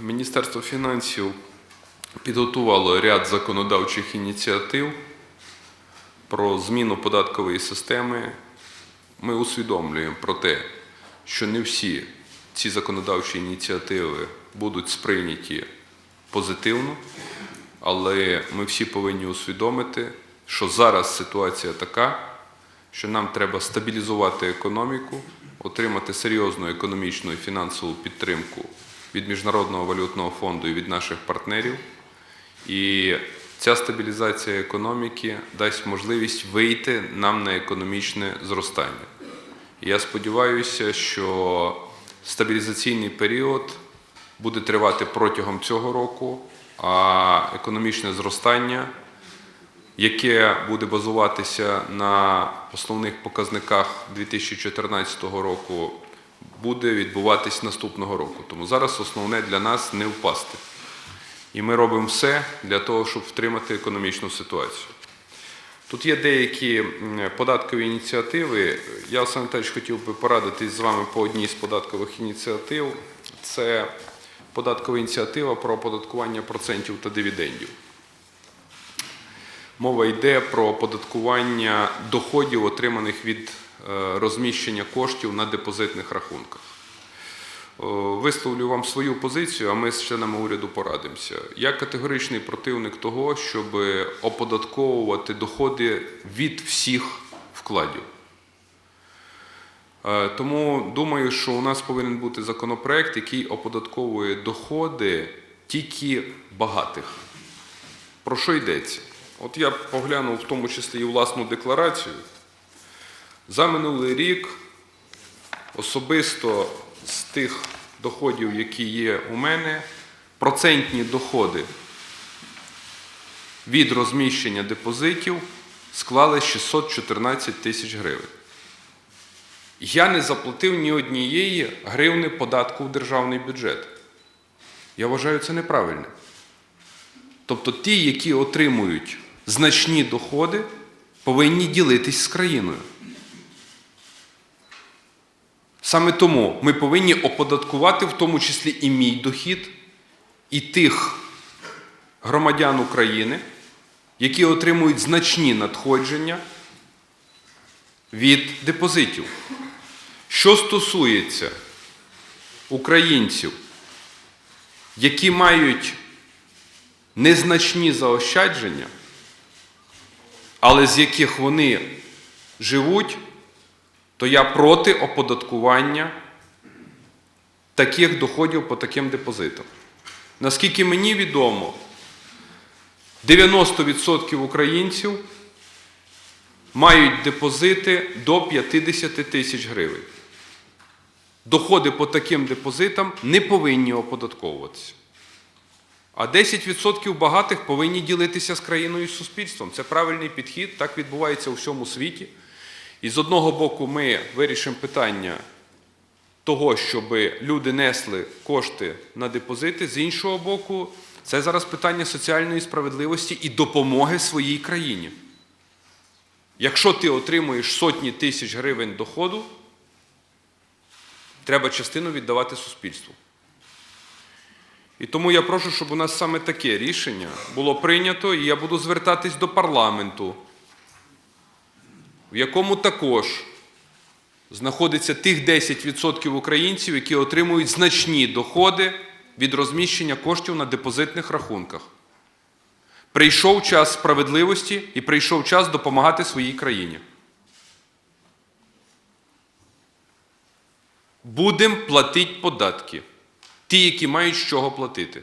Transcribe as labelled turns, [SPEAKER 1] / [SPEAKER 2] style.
[SPEAKER 1] Міністерство фінансів підготувало ряд законодавчих ініціатив про зміну податкової системи. Ми усвідомлюємо про те, що не всі ці законодавчі ініціативи будуть сприйняті позитивно, але ми всі повинні усвідомити, що зараз ситуація така, що нам треба стабілізувати економіку, отримати серйозну економічну і фінансову підтримку від Міжнародного валютного фонду і від наших партнерів. І ця стабілізація економіки дасть можливість вийти нам на економічне зростання. І я сподіваюся, що стабілізаційний період буде тривати протягом цього року, а економічне зростання яке буде базуватися на основних показниках 2014 року, буде відбуватись наступного року. Тому зараз основне для нас не впасти. І ми робимо все для того, щоб втримати економічну ситуацію. Тут є деякі податкові ініціативи. Я, Олександр Віталійович, хотів би порадитись з вами по одній з податкових ініціатив. Це податкова ініціатива про оподаткування процентів та дивідендів. Мова йде про оподаткування доходів, отриманих від розміщення коштів на депозитних рахунках. Висловлю вам свою позицію, а ми з членами уряду порадимося. Я категоричний противник того, щоб оподатковувати доходи від всіх вкладів. Е, Тому думаю, що у нас повинен бути законопроект, який оподатковує доходи тільки багатих. Про що йдеться? От я поглянув в тому числі і власну декларацію. За минулий рік особисто з тих доходів, які є у мене, процентні доходи від розміщення депозитів склали 614 тисяч гривень. Я не заплатив ні однієї гривни податку в державний бюджет. Я вважаю це неправильним. Тобто ті, які отримують значні доходи, повинні ділитись з країною. Саме тому ми повинні оподаткувати в тому числі і мій дохід, і тих громадян України, які отримують значні надходження від депозитів. Що стосується українців, які мають незначні заощадження, але з яких вони живуть, то я проти оподаткування таких доходів по таким депозитам. Наскільки мені відомо, 90% українців мають депозити до 50 тисяч гривень. Доходи по таким депозитам не повинні оподатковуватися. А 10% багатих повинні ділитися з країною і суспільством. Це правильний підхід, так відбувається у всьому світі. І з одного боку, ми вирішимо питання того, щоб люди несли кошти на депозити, з іншого боку, це зараз питання соціальної справедливості і допомоги своїй країні. Якщо ти отримуєш сотні тисяч гривень доходу, треба частину віддавати суспільству. І тому я прошу, щоб у нас саме таке рішення було прийнято, і я буду звертатись до парламенту, в якому також знаходиться тих 10% українців, які отримують значні доходи від розміщення коштів на депозитних рахунках. Прийшов час справедливості і прийшов час допомагати своїй країні. Будемо платити податки, ті, які мають з чого платити.